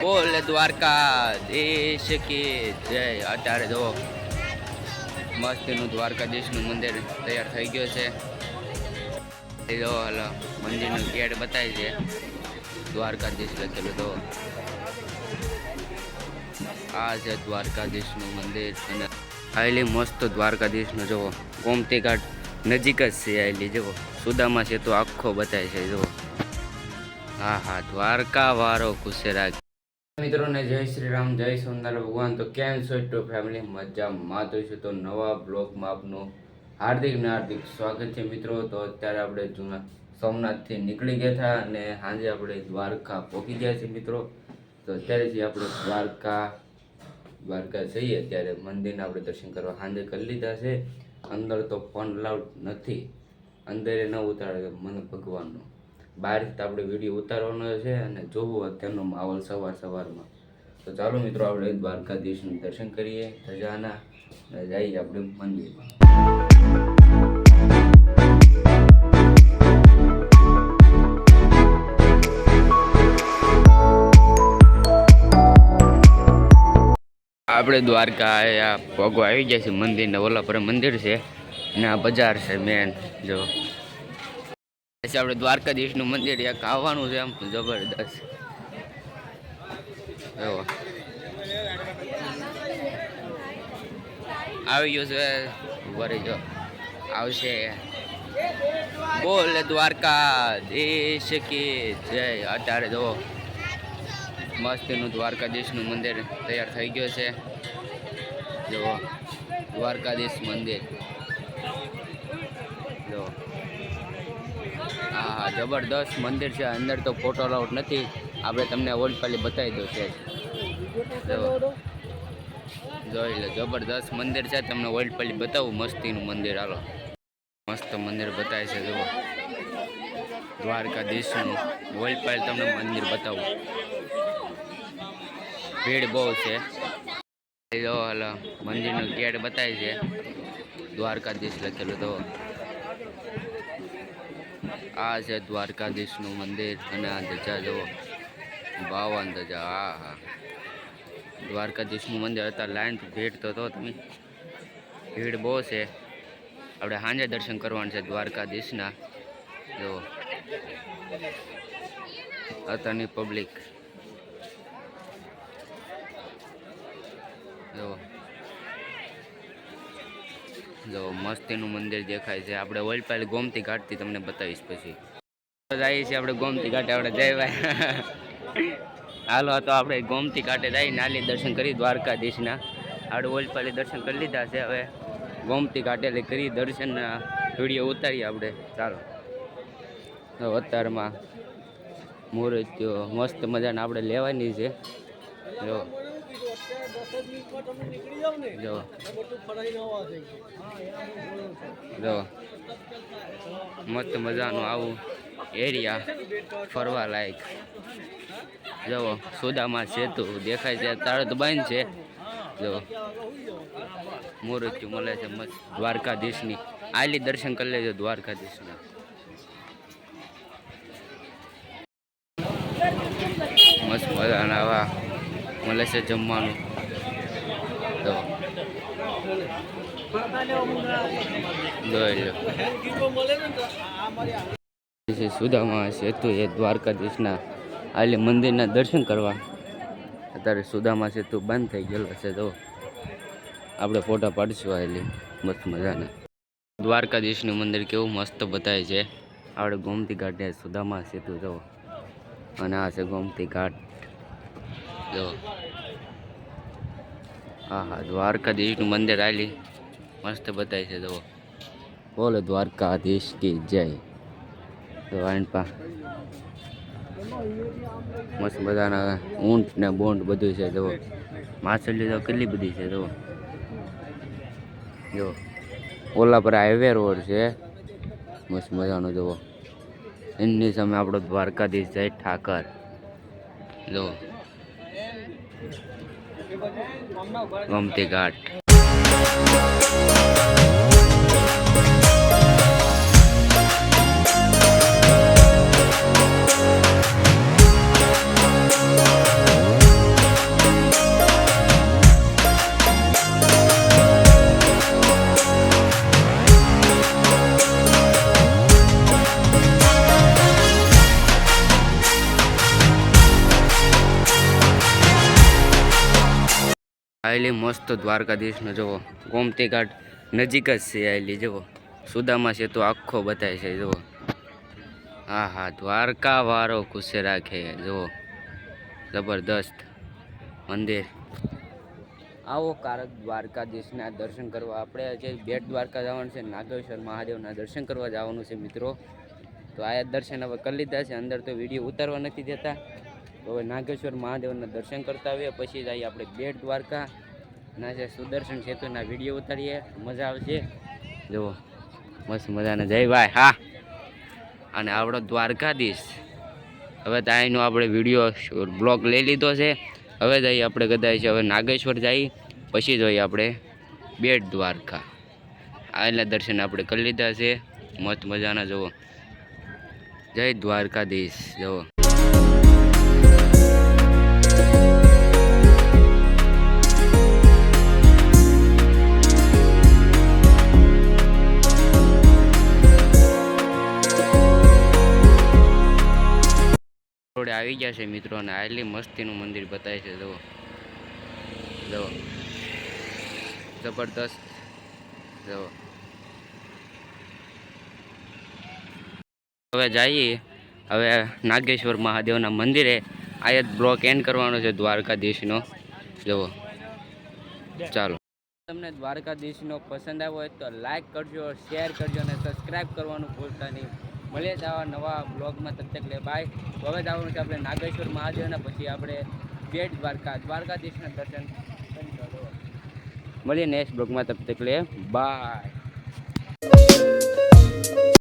બોલ દ્વારકા દેશ કે જય? અત્યારે જો મસ્તનું દ્વારકાધીશનું મંદિર તૈયાર થઈ ગયું છે. જો, હલો, મંદિરનું ગેટ બતાવી છે. દ્વારકાધીશ લખેલું તો. આ છે દ્વારકાધીશનું મંદિર અને આવેલી મસ્ત દ્વારકાધીશનું જુઓ ગોમતી ઘાટ નજીક જ છે આવેલી જુઓ સુદામા સેતુ આખો બતાવે છે જુઓ હા હા દ્વારકા વાળો ખુશે રાખ મિત્રોને જય શ્રી રામ, જય સુંદર ભગવાન, તો કેમ છો ટુ ફેમિલી મજામાં તો છું. તો નવા બ્લોગમાં આપનું હાર્દિક ને હાર્દિક સ્વાગત છે મિત્રો. તો અત્યારે આપણે જૂના સોમનાથથી નીકળી ગયા હતા અને સાંજે આપણે દ્વારકા પહોંચી ગયા છીએ મિત્રો. તો અત્યારે જે આપણે દ્વારકા. દ્વારકા જઈએ ત્યારે મંદિરના આપણે દર્શન કરવા સાંજે કરી લીધા છે. અંદર તો ફોન લાઉડ નથી. અંદરે ન ઉતારે મને ભગવાનનો બહારથી તો આપણે વીડિયો ઉતારવાનો છે અને જોવું અત્યારનો માહોલ સવાર સવારમાં. તો ચાલો મિત્રો, આપણે દ્વારકાધીશનું દર્શન કરીએ ધજાના અને જઈએ આપણે મંદિરમાં. આપણે દ્વારકા આ પગો આવી ગયા છે મંદિરના ઓલા પર મંદિર છે, અને આ બજાર છે મેન જો. પછી આપણે દ્વારકાધીશનું મંદિર એક આવવાનું છે આમ જબરદસ્ત. આવી ગયું છે. વરી જો આવશે. બોલ દ્વારકાધીશ કે જય. અત્યારે જો મસ્તીનું દ્વારકાધીશનું મંદિર તૈયાર થઈ ગયું છે. જો દ્વારકાધીશ મંદિર. જો. હા હા જબરદસ્ત મંદિર છે. અંદર તો ફોટો અલાઉડ નથી. આપણે તમને ઓલ્ડ પાલી બતાવી દો છે. જોઈ લો, જબરદસ્ત મંદિર છે. તમને ઓલ્ડ પાલી બતાવું મસ્તીનું મંદિર. હાલો. મસ્ત મંદિર બતાવે છે, જુઓ. દ્વારકાધીશનું ઓલ્ડ પાલી તમને મંદિર બતાવું. ભીડ બહુ છે. હાલો. મંદિરનું ગેટ બતાવે છે. દ્વારકાધીશ લખેલું તો આ છે દ્વારકાધીશનું મંદિર અને આ ધજા જુઓ. બાવન ધજા હા હા દ્વારકાધીશનું મંદિર, અત્યારે લાઈન ભીડ તો તો તમે. ભીડ બહુ છે. આપણે સાંજે દર્શન કરવાનું છે દ્વારકાધીશના. જો અત્યારની પબ્લિક જો જો મસ્તીનું મંદિર દેખાય છે. આપણે વલપાલ ગોમતી ઘાટથી તમને બતાવીશ પછી. જઈએ છીએ આપણે ગોમતી ઘાટે, આપણે જય ભાઈ. હાલો, તો આપણે ગોમતી ઘાટે જઈ નાલી દર્શન કરી, દ્વારકાધીશના. આપણે ઓલપાલી દર્શન કરી લીધા છે હવે. ગોમતી ઘાટે કરી દર્શન વીડિયો ઉતારીએ આપણે. ચાલો. અત્યારમાં મુહૂર્ત મસ્ત મજાને આપણે લેવાની છે. જો. જો મસ્ત મજાનું આવું એરિયા ફરવા લાયક. જો સુદામા સેતુ દેખાય છે તારે તો બંધ છે. જો મૂર્તિ મળે છે મસ્ત દ્વારકાધીશની. આલી દર્શન કરી લેજો દ્વારકાધીશના. મસ્ત મજાના આવા મળે છે જમવાનું. સુદામા સેતુ એ દ્વારકાધીશના આલે મંદિરના દર્શન કરવા. અત્યારે સુદામા સેતુ બંધ થઈ ગયેલો છે તો આપણે ફોટા પાડીશું આવેલી મસ્ત મજાના. દ્વારકાધીશનું મંદિર કેવું મસ્ત બતાવે છે. આપણે ગોમતી ઘાટે સુદામા સેતુ જો અને આ છે ગોમતી ઘાટ. જો હા હા દ્વારકાધીશનું મંદિર આવેલી મસ્ત બતાવે છે જો બોલો, દ્વારકાધીશ કી જય. વાણપા મસ્ત બધાના ઊંટ ને બોન્ટ બધું છે, જુઓ. માછલી તો કેટલી બધી છે, જુઓ. જો ઓલા પર હાઈવે રોડ છે. મસ્ત મજાનો, જુઓ. એની સામે આપણો દ્વારકાધીશ જય ઠાકર. જો ગમતી ઘાટ આયલી મસ્ત દ્વારકાધીશનો જુઓ. ગોમતી ઘાટ નજીક જ છે આવેલી જુઓ. સુદામા સેતુ આખો બતાય છે, જુઓ. હા હા દ્વારકા વારો ખુશે રાખે જુઓ. જબરદસ્ત મંદિર. આવો કારક દ્વારકાધીશના દર્શન કરવા. આપણે જે બેટ દ્વારકા જવાનું છે, નાગેશ્વર મહાદેવના દર્શન કરવા જવાનું છે, મિત્રો. તો આ દર્શન હવે કરી લીધા છે. અંદર તો વીડિયો ઉતારવા નથી દેતા. તો હવે નાગેશ્વર મહાદેવના દર્શન કરતા આવીએ, પછી જઈએ આપણે બેટ દ્વારકા. ના, જે સુદર્શન સેતુના વીડિયો ઉતારીએ. મજા આવશે. જુઓ, મસ્ત મજાના. જય ભાઈ. હા. અને આપણો દ્વારકાધીશ. હવે તો અહીંનો આપણે વીડિયો બ્લોગ લઈ લીધો છે. હવે જઈએ આપણે કદાચ હવે નાગેશ્વર જઈ પછી જોઈએ આપણે બેટ દ્વારકા. આના દર્શન આપણે કરી લીધા છે. મસ્ત મજાના, જુઓ. જય દ્વારકાધીશ. જુઓ. આવી ગયા મિત્રો, અને આટલી મસ્તીનું મંદિર બતાવે છે, જુઓ. જુઓ. જબરદસ્ત. જુઓ. હવે જઈએ. હવે નાગેશ્વર મહાદેવના મંદિરે આ જ બ્લોક એન્ડ કરવાનો છે, દ્વારકાધીશનો. જુઓ. ચાલો. તમને દ્વારકાધીશનો પસંદ આવ્યો હોય તો લાઈક કરજો શેર કરજો, અને સબસ્ક્રાઈબ કરવાનું ભૂલતા નહીં. મળીએ જ આવા નવા બ્લોગમાં તબ લે બાય તો હવે જવાનું છે આપણે નાગેશ્વર મહાદેવના, પછી આપણે બેટ દ્વારકા, દ્વારકાધીશના દર્શન કરી મળીએ નેક્સ્ટ બ્લોગમાં તબ તક લે બાય